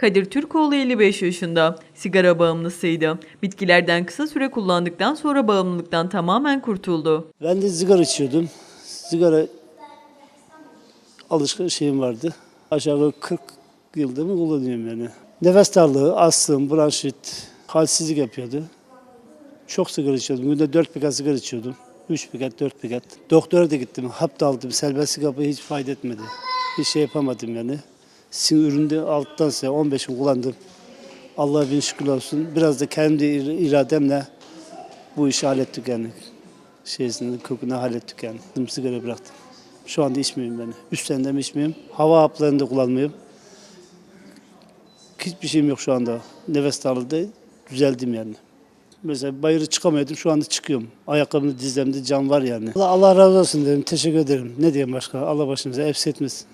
Kadir Türkoğlu 55 yaşında. Sigara bağımlısıydı. Bitkilerden kısa süre kullandıktan sonra bağımlılıktan tamamen kurtuldu. Ben de sigara içiyordum. Sigara alışkan şeyim vardı. Aşağı yukarı 40 yıldır mı kullanıyorum yani. Nefes darlığı, astım, bronşit, halsizlik yapıyordu. Çok sigara içiyordum. Günde 4 paket sigara içiyordum. 3 paket, 4 paket. Doktora da gittim. Hap da aldım. Serbestlik hapı hiç fayda etmedi. Bir şey yapamadım yani. Sizin üründe alttan sonra 15 gün kullandım. Allah'a bin şükür olsun. Biraz da kendi ir- irademle bu işi hallettik yani. Şeysini, kokunu hallettik yani. Sigara bıraktım. Şu anda içmiyorum ben. Üç seneden içmiyorum. Hava haplarını da kullanmıyorum. Hiçbir şeyim yok şu anda. Nefes darlığı da düzeldim yani. Mesela bayırı çıkamıyordum şu anda çıkıyorum. Ayakkabımda dizlerimde can var yani. Allah, Allah razı olsun dedim. Teşekkür ederim. Ne diyeyim başka? Allah başımıza hepsi etmesin.